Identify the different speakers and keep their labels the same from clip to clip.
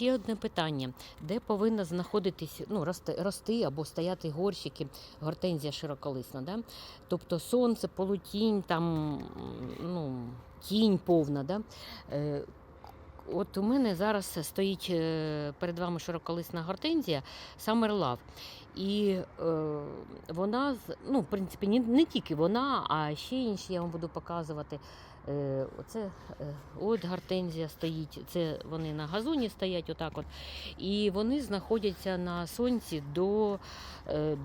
Speaker 1: ще одне питання: де повинна знаходитись, ну, рости, рости або стояти горщики, гортензія широколисна, да? тобто сонце, полутінь, там, ну, тінь повна. Да? От у мене зараз стоїть е, перед вами широколисна гортензія Summer Love. І е, вона, ну, в принципі, не, не тільки вона, а ще інші я вам буду показувати. Е, оце е, от гортензія стоїть. Це вони на газоні стоять, отак от. І вони знаходяться на сонці до, е,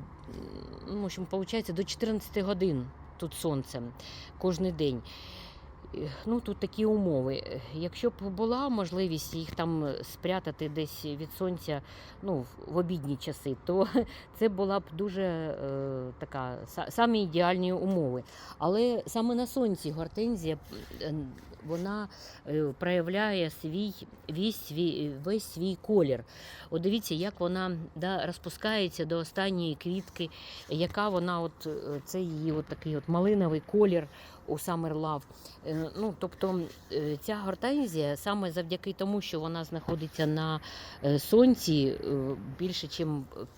Speaker 1: ну, в общем, виходить, до 14 годин тут сонце кожен день. Е, Ну, тут такі умови. Е, Якщо б була можливість їх там спрятати десь від сонця ну, в- обідні часи, то це була б дуже е, така са- самі ідеальні умови. Але саме на сонці гортензія е, вона е, проявляє свій весь свій, весь свій колір. От дивіться, як вона да, розпускається до останньої квітки, яка вона, от, е, це її от такий от малиновий колір у. Е, Ну, тобто е, ця гортензія саме завдяки тому, що вона знаходиться на е, сонці е, більше, ніж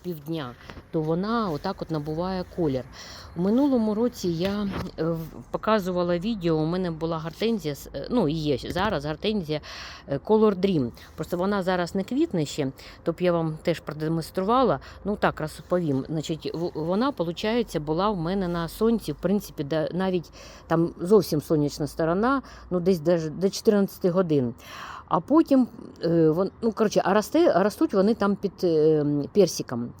Speaker 1: півдня, то вона отак от набуває колір. У минулому році я е, показувала відео, у мене була гортензія, е, ну і є зараз гортензія е, Color Dream. Просто вона зараз не квітне ще, тобто я вам теж продемонструвала. Ну так розповім. Значить, вона, виходить, була в мене на сонці, в принципі, навіть там зовсім сонячна сторона, ну десь до 14 годин. А потім е, ну, коротше, а, росте, ростуть вони там під е, персиком.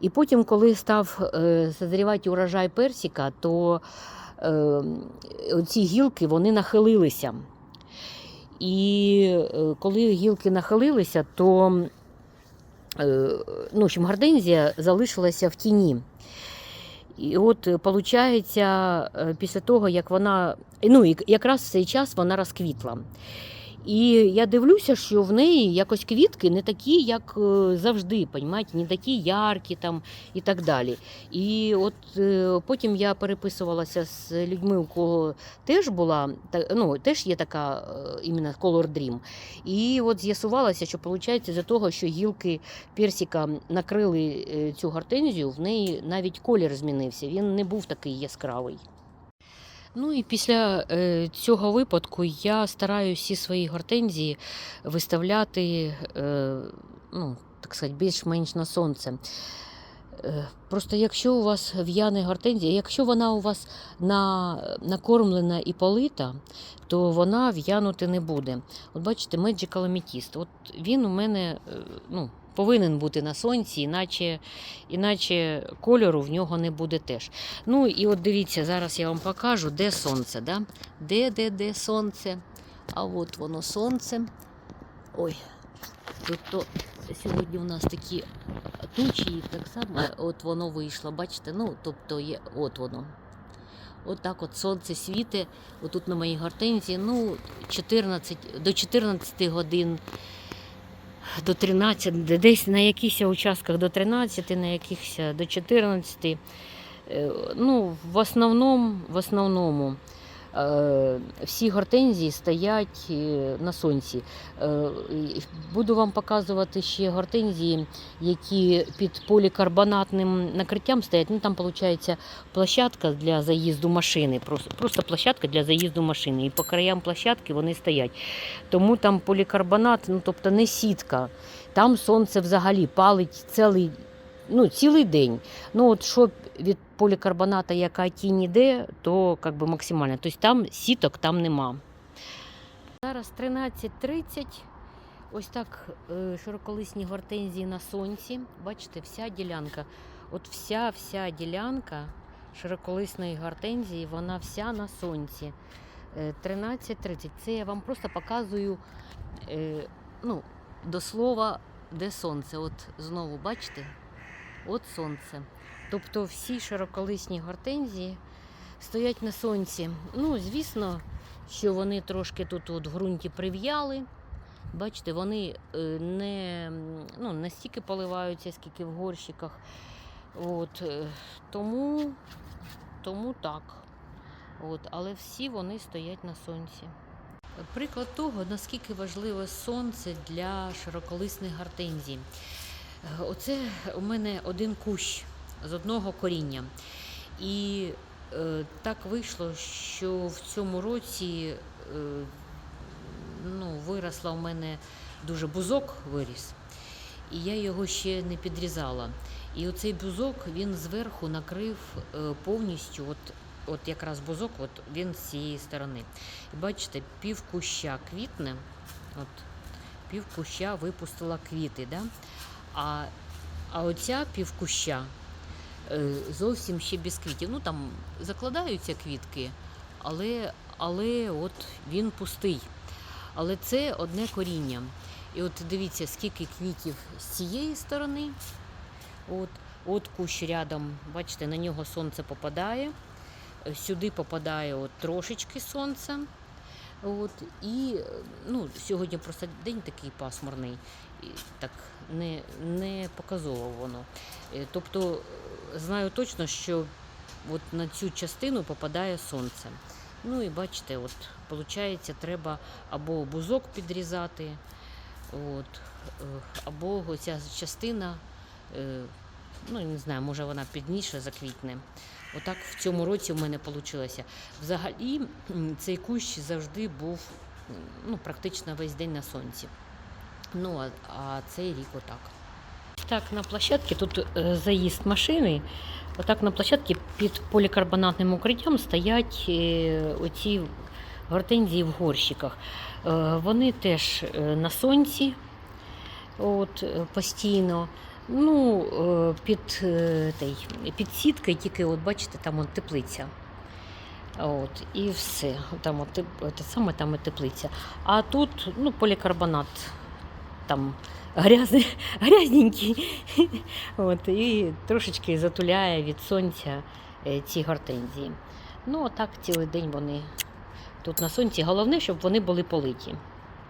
Speaker 1: І потім, коли став е, созрівати урожай персика, то е, ці гілки вони нахилилися. І е, коли гілки нахилилися, то е, ну, гортензія залишилася в тіні. І от виходить, після того, як вона, ну якраз в цей час вона розквітла. І я дивлюся, що в неї якось квітки не такі, як е, завжди, понімаєте, не такі яркі там і так далі. І от е, потім я переписувалася з людьми, у кого теж була, ну, теж є така е, іменно Color Dream. І от з'ясувалося, що виходить, за того, що гілки персика накрили цю гортензію, в неї навіть колір змінився. Він не був такий яскравий. Ну і після е, цього випадку я стараюся всі свої гортензії виставляти, е, ну, так сказати, більш-менш на сонце. Е, Просто якщо у вас в'яне гортензія, якщо вона у вас на, накормлена і полита, то вона в'янути не буде. От бачите, Magical Amethyst, От він у мене ну, повинен бути на сонці, іначе, іначе кольору в нього не буде теж. Ну і от дивіться, зараз я вам покажу, де сонце. Да? Де, де, де сонце? А от воно сонце. Ой, тут то сьогодні у нас такі тучі, і так само от воно вийшло. Бачите, ну тобто є, от воно. От так от сонце світить, отут на моїй гортензії, ну, 14, до 14 годин, до 13, десь на якихось участках до 13, на якихось до 14. Е, Ну, в основному, в основному всі гортензії стоять е, на сонці. Е, Буду вам показувати ще гортензії, які під полікарбонатним накриттям стоять. Ну, там, виходить, площадка для заїзду машини. Просто площадка для заїзду машини. І по краям площадки вони стоять. Тому там полікарбонат, ну тобто не сітка. Там сонце взагалі палить цілий, ну, цілий день. Ну, от що від полікарбоната, яка тінь іде, то как би, максимально. Тобто там сіток там нема. Зараз 13.30. Ось так е, широколисні гортензії на сонці. Бачите, вся ділянка. От вся вся ділянка широколисної гортензії, вона вся на сонці. Е, 13.30. Це я вам просто показую е, ну, до слова, де сонце. От знову бачите? От сонце. Тобто всі широколисні гортензії стоять на сонці. Ну, звісно, що вони трошки тут от ґрунті прив'яли. Бачите, вони е, не ну, настільки поливаються, скільки в горщиках. От, е, тому, тому так. От, але всі вони стоять на сонці. Приклад того, наскільки важливе сонце для широколисних гортензій. Е, Оце у мене один кущ з одного коріння. І е, так вийшло, що в цьому році е, ну, виросла у мене дуже бузок виріс, і я його ще не підрізала. І оцей бузок він зверху накрив е, повністю, от, от якраз бузок, от він з цієї сторони. І бачите, пів куща квітне, от пів куща випустила квіти, да? А, а оця пів куща е, зовсім ще без квітів. Ну там закладаються квітки, але, але от він пустий. Але це одне коріння. І от дивіться, скільки квітів з цієї сторони. От, от кущ рядом, бачите, на нього сонце попадає. Сюди попадає от трошечки сонця. От, і е, ну, сьогодні просто день такий пасмурний, і так не, не показово воно. Е, Тобто е, знаю точно, що от на цю частину попадає сонце. Ну і бачите, от, виходить, треба або бузок підрізати, от, е, або оця частина, ну не знаю, може вона пізніше заквітне. Отак в цьому році в мене вийшло. Взагалі цей кущ завжди був ну, практично весь день на сонці. Ну, а, а цей рік отак. Так, на площадці тут е, заїзд машини. Отак на площадці під полікарбонатним укриттям стоять е, оці гортензії в горщиках. Е, Вони теж на сонці от, постійно. Ну, е, під, е, той, під сіткою тільки, от бачите, там от теплиця. От, і все. Там, от, те саме, там і теплиця. А тут ну, полікарбонат там грязний, грязненький. От, і трошечки затуляє від сонця е, ці гортензії. Ну, отак цілий день вони тут на сонці. Головне, щоб вони були политі.